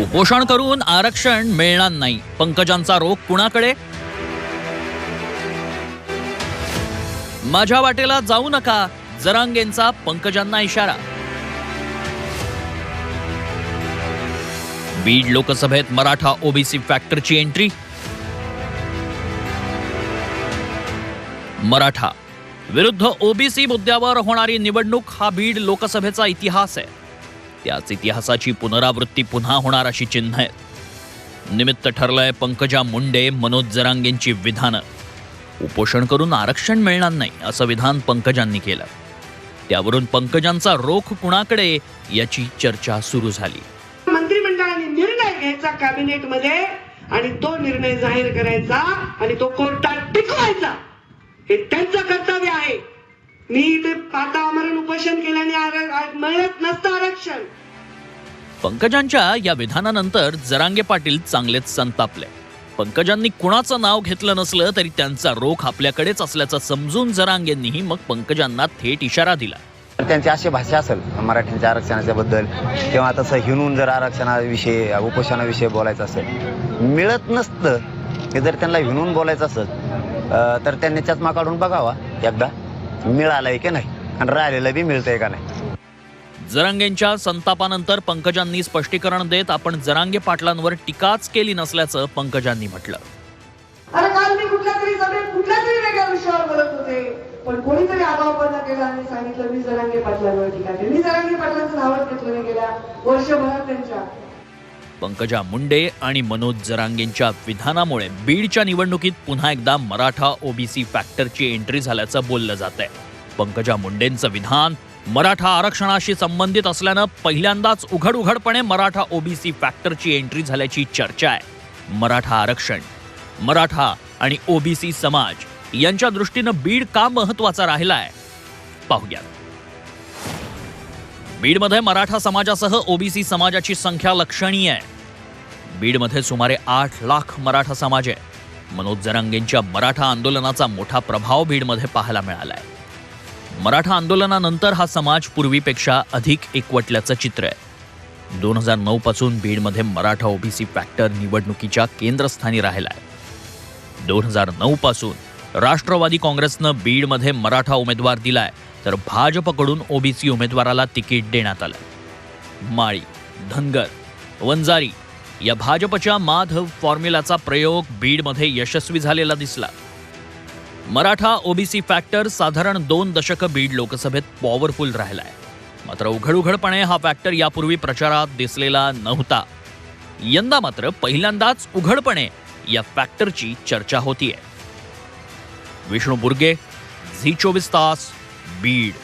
उपोषण करून आरक्षण मिळणार नाही. पंकजांचा रोग कुणाकडे? माझ्या वाटेला जाऊ नका जरांगेंचा पंकजांना इशारा. बीड लोकसभेत मराठा ओबीसी फॅक्टरची एंट्री. मराठा विरुद्ध ओबीसी मुद्द्यावर होणारी निवडणूक हा बीड लोकसभेचा इतिहास आहे. त्याच इतिहासाची पुनरावृत्ती पुन्हा होणार अशी चिन्ह आहेत. निमित्त ठरलंय पंकजा मुंडे मनोज जरांगेंची विधानं. उपोषण करून आरक्षण मिळणार नाही असं विधान पंकजांनी केलं. त्यावरून पंकजांचा रोख कुणाकडे याची चर्चा सुरू झाली. मंत्रिमंडळाने निर्णय घ्यायचा कॅबिनेटमध्ये आणि तो निर्णय जाहीर करायचा आणि तो कोर्टात टिकवायचा. हे त्यांचं कर्तव्य आहे. मी इथे आता आमरण उपोषण केल्याने मिळत नसतं आरक्षण. पंकजांच्या या विधानानंतर जरांगे पाटील चांगलेच संतापले. पंकजांनी कुणाचं नाव घेतलं नसलं तरी त्यांचा रोख आपल्याकडेच असल्याचं समजून जरांगेंनीही मग पंकजांना थेट इशारा दिला. तर त्यांची अशी भाषा असेल मराठ्यांच्या आरक्षणाच्या बद्दल किंवा तसं हिणून जर आरक्षणाविषयी उपोषणाविषयी बोलायचं असेल मिळत नसतं हे जर त्यांना हिणून बोलायचं असेल तर त्यांनी चष्मा काढून बघावा एकदा. मिळालंय की नाही? आणि राहिलेलं बी मिळतंय का नाही? जरांगेंच्या संतापानंतर पंकजांनी स्पष्टीकरण देत आपण जरांगे पाटलांवर टीकाच केली नसल्याचं पंकजांनी म्हटलं. अरे काल मी कुठल्या तरी सभेत कुठल्या तरी वेगळ्या विषयावर बोलत होते. पण कोणीतरी आगाऊपणा केला आणि सांगितलं मी जरांगे पाटलांवर टीका केली. मी जरांगे पाटलांचं नावच घेतलं नाही गेल्या वर्षभरात त्यांच्या. पंकजा मुंडे आणि मनोज जरांगेंच्या विधानामुळे बीडच्या निवडणुकीत पुन्हा एकदा मराठा ओबीसी फॅक्टरची एंट्री झाल्याचं बोललं जात आहे पंकजा मुंडेंचं विधान मराठा आरक्षणाशी संबंधित असल्यानं पहिल्यांदाच उघड उघडपणे मराठा ओबीसी फॅक्टरची एंट्री झाल्याची चर्चा आहे. मराठा आरक्षण मराठा आणि ओबीसी समाज यांच्या दृष्टीनं बीड का महत्त्वाचा आहे पाहूया बीडमध्ये मराठा समाजासह ओबीसी समाजाची संख्या लक्षणीय आहे. बीडमध्ये सुमारे आठ लाख मराठा समाज आहे मनोज जरांगेंच्या मराठा आंदोलनाचा मोठा प्रभाव बीडमध्ये पाहायला मिळालाय. मराठा आंदोलनानंतर हा समाज पूर्वीपेक्षा अधिक एकवटल्याचं चित्र आहे. दोन हजार नऊ पासून बीडमध्ये मराठा ओबीसी फॅक्टर निवडणुकीच्या केंद्रस्थानी राहिलाय. दोन हजार नऊ पासून राष्ट्रवादी काँग्रेसनं बीडमध्ये मराठा उमेदवार दिलाय तर भाजपकडून ओबीसी उमेदवाराला तिकीट देण्यात आलं. माळी धनगर वंजारी या भाजपच्या माधव फॉर्म्युलाचा प्रयोग बीडमध्ये यशस्वी झालेला दिसला. मराठा ओबीसी फॅक्टर साधारण दोन दशकं बीड लोकसभेत पॉवरफुल राहिलाय. मात्र उघड उघडपणे हा फॅक्टर यापूर्वी प्रचारात दिसलेला नव्हता. यंदा मात्र पहिल्यांदाच उघडपणे या फॅक्टरची चर्चा होतीये. विष्णू बुर्गे झी चोवीस तास बीड.